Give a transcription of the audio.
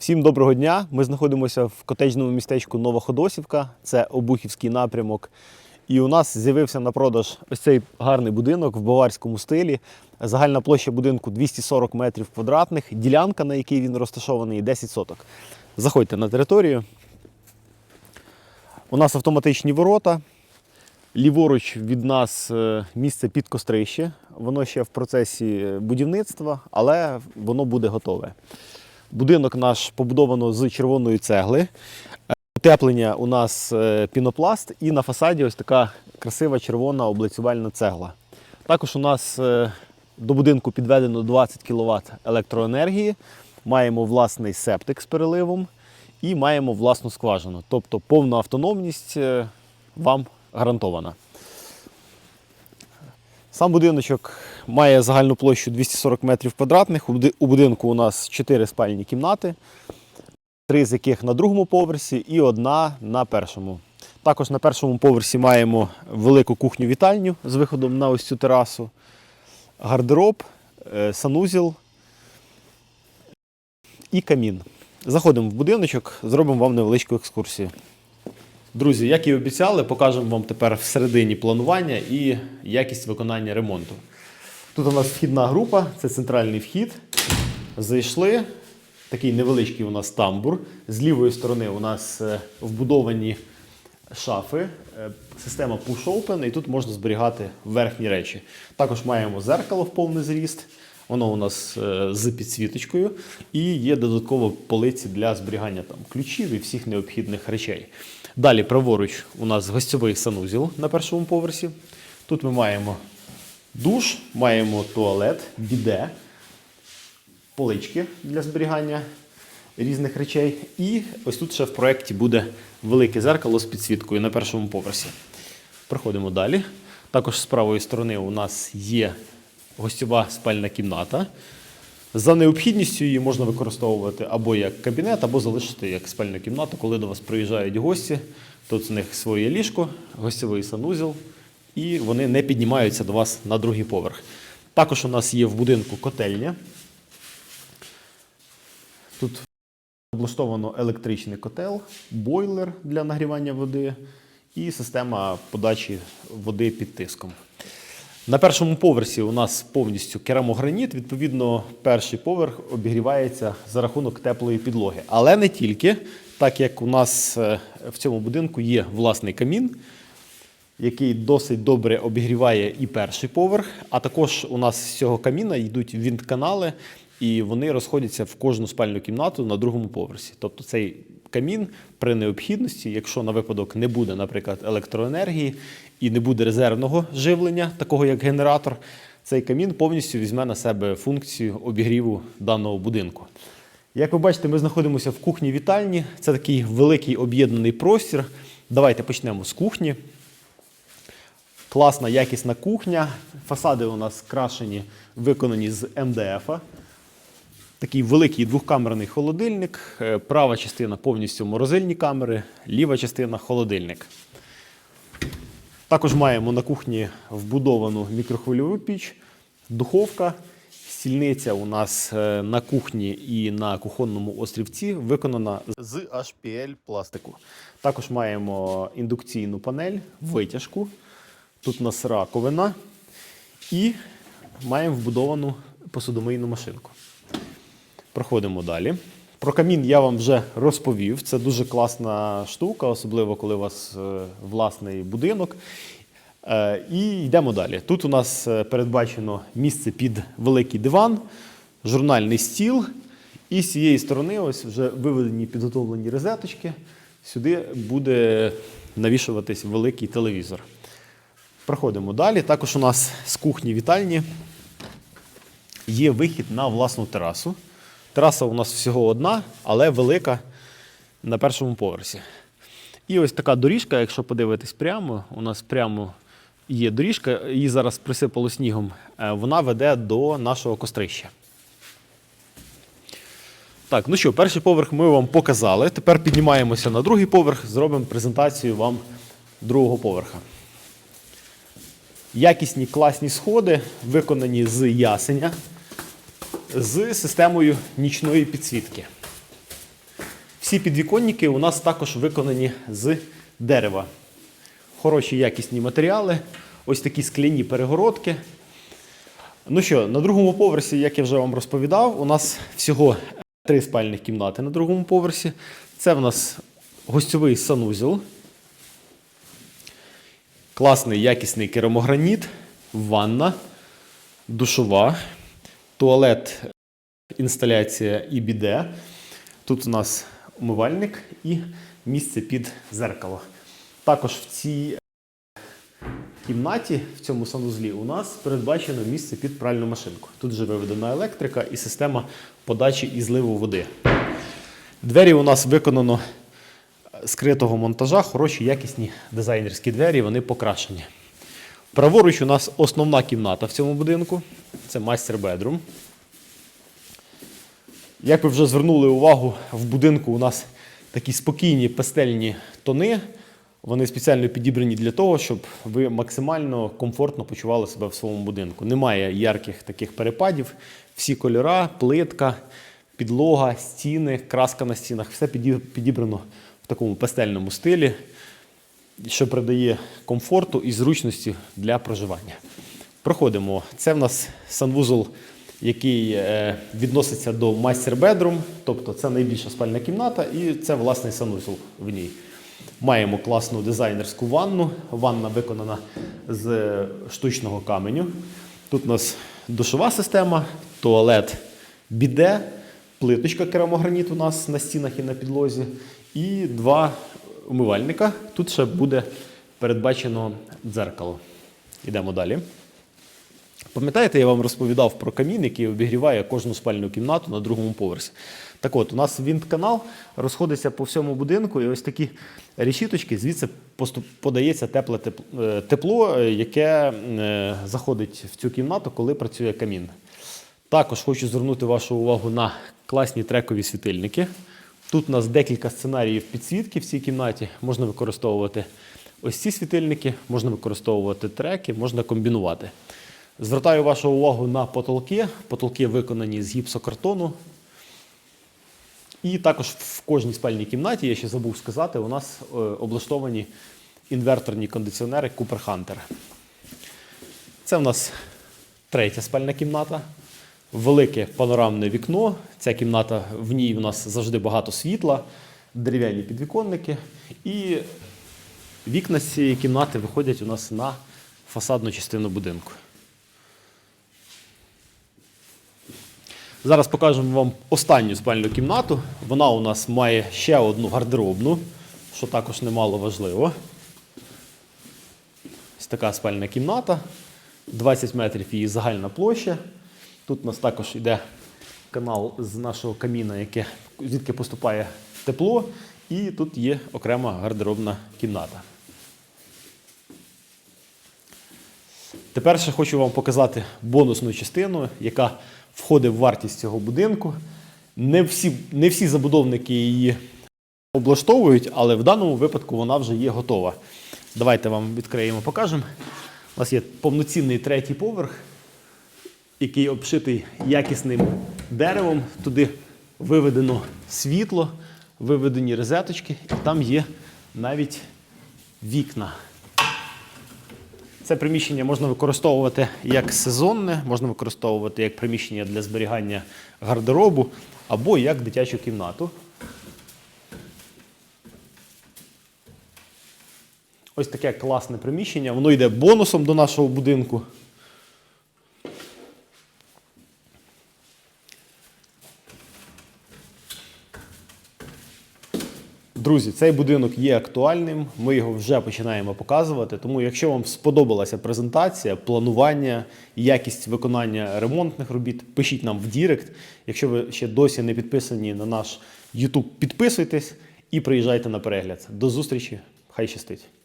Всім доброго дня. Ми знаходимося в котеджному містечку Новоходосівка, це Обухівський напрямок. І у нас з'явився на продаж ось цей гарний будинок в баварському стилі. Загальна площа будинку 240 метрів квадратних. Ділянка, на якій він розташований, 10 соток. Заходьте на територію. У нас автоматичні ворота. Ліворуч від нас е, місце під кострище. Воно ще в процесі будівництва, але воно буде готове. Будинок наш побудовано з червоної цегли. Е, Утеплення у нас е, пінопласт і на фасаді ось така красива червона облицювальна цегла. Також у нас е, до будинку підведено 20 кВт електроенергії. Маємо власний септик з переливом і маємо власну скважину. Тобто повна автономність вам гарантована. Сам будиночок має загальну площу 240 метрів квадратних. У будинку у нас 4 спальні кімнати, три з яких на другому поверсі і одна на першому. Також на першому поверсі маємо велику кухню-вітальню з виходом на ось цю терасу, гардероб, е, санузел і камін. Заходимо в будиночок, зробимо вам невеличку екскурсію. Друзі, як і обіцяли, покажемо вам тепер всередині планування і якість виконання ремонту. Тут у нас вхідна група, це центральний вхід. Зайшли. Такий невеличкий у нас тамбур. З лівої сторони у нас е, вбудовані шафи, е, система push-open, і тут можна зберігати верхні речі. Також маємо зеркало в повний зріст. Воно у нас е, з підсвіточкою, і є додатково полиці для зберігання там ключів і всіх необхідних речей. Далі, праворуч, у нас гостьовий санузел на першому поверсі. Тут ми маємо душ, маємо туалет, біде, полички для зберігання різних речей. І ось тут ще в проєкті буде велике зеркало з підсвіткою на першому поверсі. Проходимо далі. Також з правої сторони у нас є гостьова спальна кімната. За необхідністю її можна використовувати або як кабінет, або залишити як спальну кімнату, коли до вас приїжджають гості. Тут у них своє ліжко, гостьовий санузел, і вони не піднімаються до вас на другий поверх. Також у нас є в будинку котельня. Тут облаштовано електричний котел, бойлер для нагрівання води і система подачі води під тиском. На першому поверсі у нас повністю керамограніт. Відповідно, перший поверх обігрівається за рахунок теплої підлоги. Але не тільки, так як у нас е, в цьому будинку є власний камін, який досить добре обігріває і перший поверх. А також у нас з цього каміна йдуть вінт-канали, і вони розходяться в кожну спальну кімнату на другому поверсі. Тобто цей камін при необхідності, якщо на випадок не буде, наприклад, електроенергії і не буде резервного живлення, такого як генератор, цей камін повністю візьме на себе функцію обігріву даного будинку. Як ви бачите, ми знаходимося в кухні вітальні. Це такий великий об'єднаний простір. Давайте почнемо з кухні. Класна якісна кухня. Фасади у нас крашені, виконані з МДФ. Такий великий двохкамерний холодильник. Е, Права частина повністю морозильні камери, ліва частина холодильник. Також маємо на кухні вбудовану мікрохвильову піч, духовка. Стільниця у нас е, на кухні і на кухонному острівці виконана з HPL пластику. Також маємо індукційну панель, витяжку. Тут у нас раковина і маємо вбудовану посудомийну машинку. Проходимо далі. Про камін я вам вже розповів. Це дуже класна штука, особливо коли у вас е, власний будинок. Е, І йдемо далі. Тут у нас е, передбачено місце під великий диван, журнальний стіл. І з цієї сторони ось вже виведені підготовлені розеточки. Сюди буде навішуватись великий телевізор. Проходимо далі. Також у нас з кухні вітальні є вихід на власну терасу. Тераса у нас всього одна, але велика на першому поверсі. І ось така доріжка, якщо подивитись прямо, у нас прямо є доріжка, її зараз присипало снігом, е, вона веде до нашого кострища. Так, ну що, перший поверх ми вам показали. Тепер піднімаємося на другий поверх, зробимо презентацію вам другого поверха. Якісні класні сходи, виконані з ясеня з системою нічної підсвітки. Всі підвіконники у нас також виконані з дерева. Хороші якісні матеріали, ось такі скляні перегородки. Ну що, на другому поверсі, як я вже вам розповідав, у нас всього три спальних кімнати на другому поверсі. Це в нас гостьовий санузел. Класний якісний керамограніт, ванна, душова, туалет, інсталяція і біде. Тут у нас умивальник і місце під зеркало. Також в цій кімнаті, в цьому санузлі, у нас передбачено місце під пральну машинку. Тут же виведена електрика і система подачі і зливу води. Двері у нас виконано скритого монтажа, хороші якісні дизайнерські двері, вони покрашені. Праворуч у нас основна кімната в цьому будинку. Це майстер бедрум. Як ви вже звернули увагу, в будинку у нас такі спокійні пастельні тони. Вони спеціально підібрані для того, щоб ви максимально комфортно почували себе в своєму будинку. Немає ярких таких перепадів. Всі кольора, плитка, підлога, стіни, краска на стінах все підібрано в такому пастельному стилі, що придає комфорту і зручності для проживання. Проходимо. Це в нас санвузол, який е, відноситься до майстер бедрум, тобто це найбільша спальна кімната і це власний санвузол в ній. Маємо класну дизайнерську ванну. Ванна виконана з е, штучного каменю. Тут у нас душова система, туалет біде, плиточка керамограніт у нас на стінах і на підлозі, і два умивальника. Тут ще буде передбачено дзеркало. Йдемо далі. Пам'ятаєте, я вам розповідав про камін, який обігріває кожну спальну кімнату на другому поверсі. Так от, у нас вінт-канал розходиться по всьому будинку, і ось такі решіточки, звідси подається тепле е, тепло, е, яке е, заходить в цю кімнату, коли працює камін. Також хочу звернути вашу увагу на класні трекові світильники. Тут у нас декілька сценаріїв підсвітки в цій кімнаті. Можна використовувати ось ці світильники, можна використовувати треки, можна комбінувати. Звертаю вашу увагу на потолки. Потолки виконані з гіпсокартону. І також в кожній спальній кімнаті, я ще забув сказати, у нас е, облаштовані інверторні кондиціонери Cooper Hunter. Це в нас третя спальна кімната. Велике панорамне вікно. Ця кімната, в ній у нас завжди багато світла, дерев'яні підвіконники. І вікна з цієї кімнати виходять у нас на фасадну частину будинку. Зараз покажемо вам останню спальну кімнату. Вона у нас має ще одну гардеробну, що також немало важливо. Ось така спальна кімната. 20 метрів її загальна площа. Тут у нас також йде канал з нашого каміна, яке, звідки поступає тепло. І тут є окрема гардеробна кімната. Тепер ще хочу вам показати бонусну частину, яка входить в вартість цього будинку. Не всі, не всі забудовники її облаштовують, але в даному випадку вона вже є готова. Давайте вам відкриємо, покажемо. У нас є повноцінний третій поверх, який обшитий якісним деревом. Туди виведено світло, виведені розеточки, і там є навіть вікна. Це приміщення можна використовувати як сезонне, можна використовувати як приміщення для зберігання гардеробу або як дитячу кімнату. Ось таке класне приміщення. Воно йде бонусом до нашого будинку. Друзі, цей будинок є актуальним. Ми його вже починаємо показувати. Тому, якщо вам сподобалася презентація, планування, якість виконання ремонтних робіт, пишіть нам в Дірект. Якщо ви ще досі не підписані на наш YouTube, підписуйтесь і приїжджайте на перегляд. До зустрічі! Хай щастить!